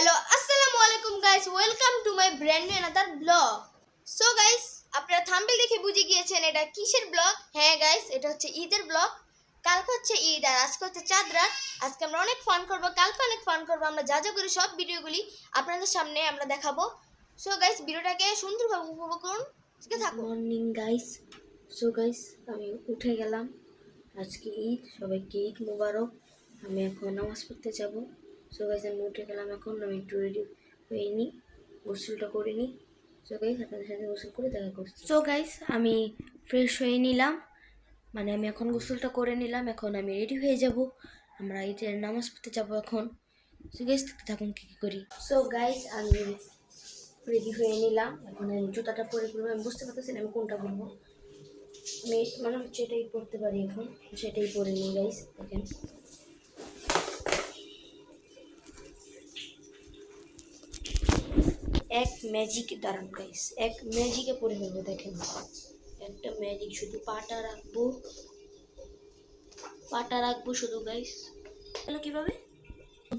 Hello আসসালামু আলাইকুম guys welcome to my brand new another vlog so guys আপনারা thumbnail দেখে বুঝে গিয়েছেন এটা কিসের ব্লগ হ্যাঁ গাইস এটা হচ্ছে ঈদের ব্লগ কালকে হচ্ছে ঈদ আর আজকে হচ্ছে চাঁদ রাত আজকে আমরা অনেক ফান করব। কালকে অনেক ফান করব। আমরা যা যা করি সব ভিডিওগুলি আপনাদের সামনে আমরা দেখাবো। সো গাইস ভিডিওটাকে সুন্দরভাবে উপভোগ করুন। আছে থাকুন। মর্নিং গাইস সো গাইস আমি উঠে গেলাম। আজকে ঈদ। সবাইকে ঈদ মোবারক। আমি এখন নামাজ পড়তে যাব। সো গাইস আমি উঠে গেলাম এখন। আমি একটু রেডি হয়ে নিই গোসলটা করে নিই সো গাইস আপনাদের সাথে গোসল করে দেখা করছি। সো গাইস আমি ফ্রেশ হয়ে নিলাম। মানে আমি এখন গোসলটা করে নিলাম। এখন আমি রেডি হয়ে যাব। আমরা ঈদের নামাজ পড়তে যাব এখন। সো গাইস থাকুন কী কী করি। সো গাইস আমি রেডি হয়ে নিলাম। এখন আমি জুতাটা পরে পরবো। আমি বুঝতে পারতেছি না আমি কোনটা পরবো। আমি মানে হচ্ছে এটাই পরতে পারি এখন। সেটাই পরে নিই গাইস দেখেন। এক ম্যাজিক দাঁড়ান গাইস এক ম্যাজিকে পরে ফেলব, দেখেন। একটা ম্যাজিক শুধু পাটা রাখব। পাটা রাখব শুধু গাইস তাহলে কীভাবে?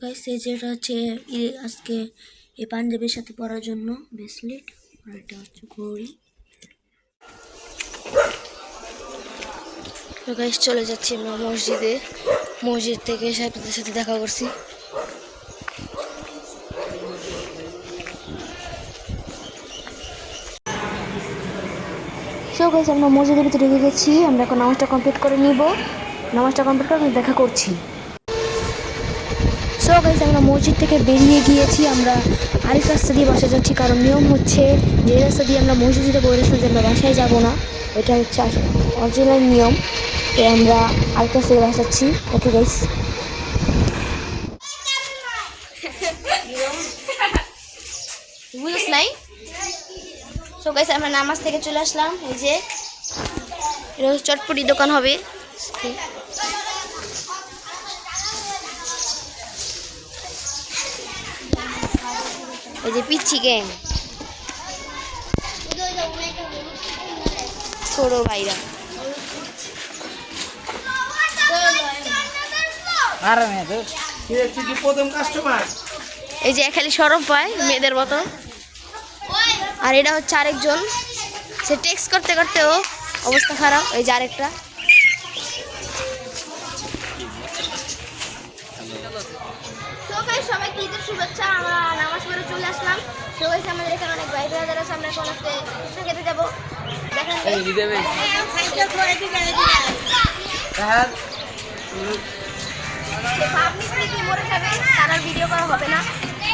গাইস এই যেটা হচ্ছে আজকে এই পাঞ্জাবির সাথে পরার জন্য ব্রেসলেট আর এটা হচ্ছে ঘড়ি। গাইস চলে যাচ্ছি আমরা মসজিদে। মসজিদ থেকে সাহেবদের সাথে দেখা করছি। সো গাইস আমরা মসজিদের ভিতরে ঢুকে গেছি। আমরা এখন নামাজটা কমপ্লিট করে নিব। নামাজটা কমপ্লিট করে দেখা করছি। সো গাইস আমরা মসজিদ থেকে বেরিয়ে গিয়েছি। আমরা আরেক রাস্তা দিয়ে বাসা যাচ্ছি। কারণ নিয়ম হচ্ছে, যে রাস্তা দিয়ে আমরা মসজিদে যাব ওই রাস্তা আমরা বাসায় যাব না। এটা হচ্ছে অরিজিনাল নিয়ম। তো আমরা আরেক রাস্তা দিয়ে বাসা যাচ্ছি। ওকে গাইস নাই? সো গাইস আমরা নামাজ থেকে চলে আসলাম। এই যে চটপটি দোকান হবে। এই যে পিচ্ছি গ্যাং ছোট ভাইরা। এই যে খালি সরব পায় মেয়েদের মতো আর এটা হচ্ছে আরেকজন। সে টেক্সট করতে করতেও অবস্থা খারাপ। এই যে আরেকটা। সবাইকে ঈদের শুভেচ্ছা। আমরা নামাজ পড়ে চলে আসলাম। সবাই আমাদের এখানে অনেক ভাই ব্রাদার আছে। আমরা এখন আজকে পিঠা খেতে যাব। দেখেন হ্যাঁ। মরে যাবে? তার আর ভিডিও করা হবে না।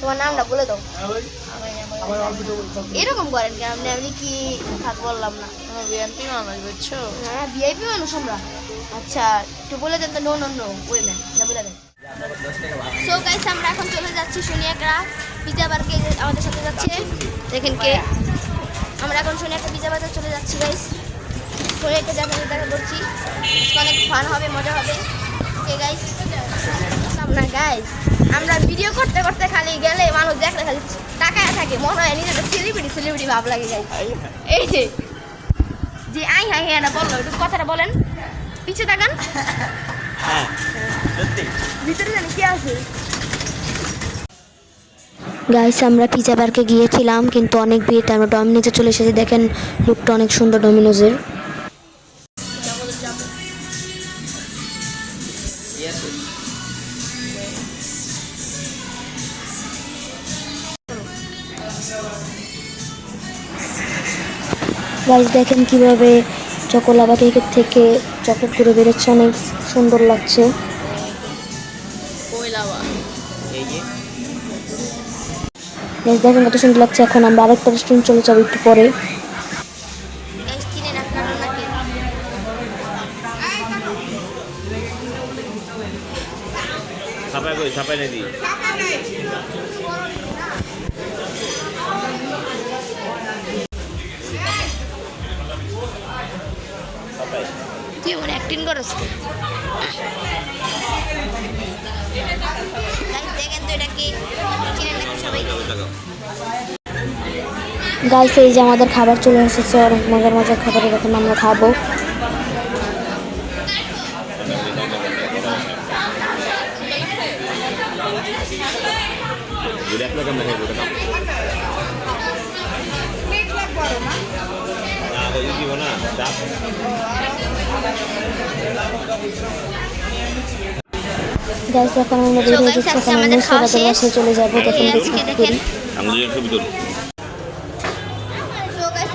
তোমার নামটা বলে দাও। এরকম করেন কেন আপনি আপনি কি থাক বললাম না? বিএনপি মানুষ বুঝছ? হ্যাঁ ভিআইপি মানুষ আমরা। আচ্ছা একটু বলে দেন তো। নো নো নো ওই ম্যান না বলে দেন। সো গাইস আমরা এখন চলে যাচ্ছি সোনিয়াকরা পিজা বার্গে আমাদের সাথে যাচ্ছে। দেখেন কে। আমরা এখন সোনিয়াকা পিজা বাজার চলে যাচ্ছি গাইস সোনিয়াকে দেখা দেখা করছি। অনেক ফান হবে মজা হবে। ওকে গাইস না গাইস আমরা ভিডিও করতে করতে খালি গেলে মানুষ দেখলে খালি তাকায় থাকে মনে হয় নিজেদের সেলিব্রিটি সেলিব্রিটি ভাব লাগে গাইস এই যে যে আই হাই হ্যাঁ না বলল একটু কথাটা বলেন। পিছে তাকান। হ্যাঁ ভিতরে জানি কি আছে। গাইস আমরা পিজা পার্কে গিয়েছিলাম কিন্তু অনেক ভিড় আমরা ডমিনোজে চলে এসেছি। দেখেন লুকটা অনেক সুন্দর ডমিনোজের। গাইস, দেখেন কীভাবে চকোলাবা কেকের থেকে চকলেট করে বেরোচ্ছে, অনেক সুন্দর লাগছে। এই দেখেন কত সুন্দর লাগছে, এখন আমরা আরেকটা রেস্টুরেন্ট চলে যাব একটু পরে। ছাপাই কই, ছাপাই নাই তুই মনে অ্যাক্টিং করস? দেখেন তো এটা কি? চিনেন নাকি সবাই? গাইস এই যে আমাদের খাবার চলে এসেছে অনেক মজার মজার খাবার এরকম আমরা খাব। না এখন আমরা বের So guys, যাচ্ছি এখন আমাদের আমরা খাওয়া সবাই চলে যাব দেখুন। দেখেন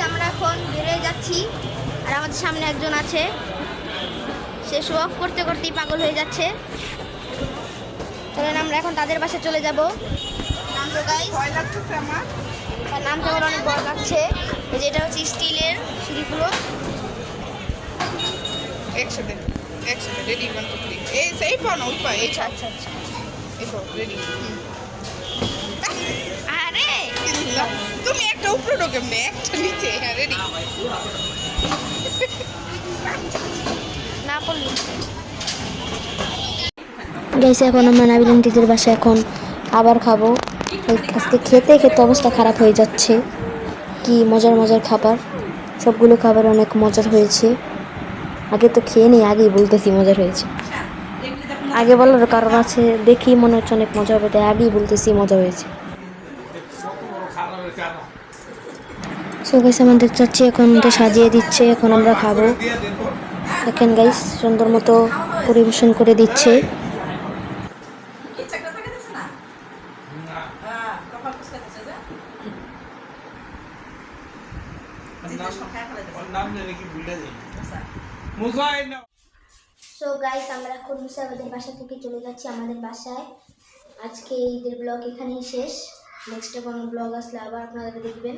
আমরা এখন বেরিয়ে যাচ্ছি আর আমাদের সামনে একজন আছে। সে শো অফ করতে করতেই পাগল হয়ে যাচ্ছে। তাহলে আমরা এখন তাদের বাসায় চলে যাব। নামটা আমার। অনেক বড় লাগছে। এই যে এটা হচ্ছে স্টিলের সিঁড়িগুলো। একসাথে একসাথে রেডি ওয়ান টু থ্রি এই সেই পাও না ওই পা এই ছাড় ছাড় ছাড় এই পাও রেডি আরে! তুমি একটা উপরে ঢোকে একটা নিচে হ্যাঁ রেডি না পড়লি গাইস এখন আমরা নাবিল আন্টিদের বাসায় এখন আবার খাব। আজকে খেতে খেতে অবস্থা খারাপ হয়ে যাচ্ছে। কি মজার মজার খাবার। সবগুলো খাবার অনেক মজার হয়েছে। আগে তো খেয়ে নিই আগেই বলতেছি মজার হয়েছে। আগে বলার কারণ আছে, দেখি মনে হচ্ছে অনেক মজা হবে, তাই আগেই বলতেছি মজা হয়েছে। সো গাইস আমাদের চাচ্ছি এখন তো সাজিয়ে দিচ্ছে, এখন আমরা খাব। দেখেন গাইস সুন্দর মতো পরিবেশন করে দিচ্ছে। নাম ভুলে যাই। সো গাইস আমরা এখন আমাদের বাসা থেকে চলে যাচ্ছি আমাদের বাসায়। আজকে ঈদের ব্লগ এখানেই শেষ। নেক্সট কোনো ব্লগ আসলে আবার আপনারা দেখবেন।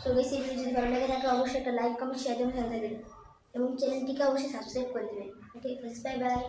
সো গাইস এই ভিডিও যদি ভালো লাগে থাকে, অবশ্যই একটা লাইক কমেন্ট শেয়ার দেবেন সাথে থাকবেন। এবং চ্যানেলটিকে অবশ্যই সাবস্ক্রাইব করে দেবেন। Okay bye bye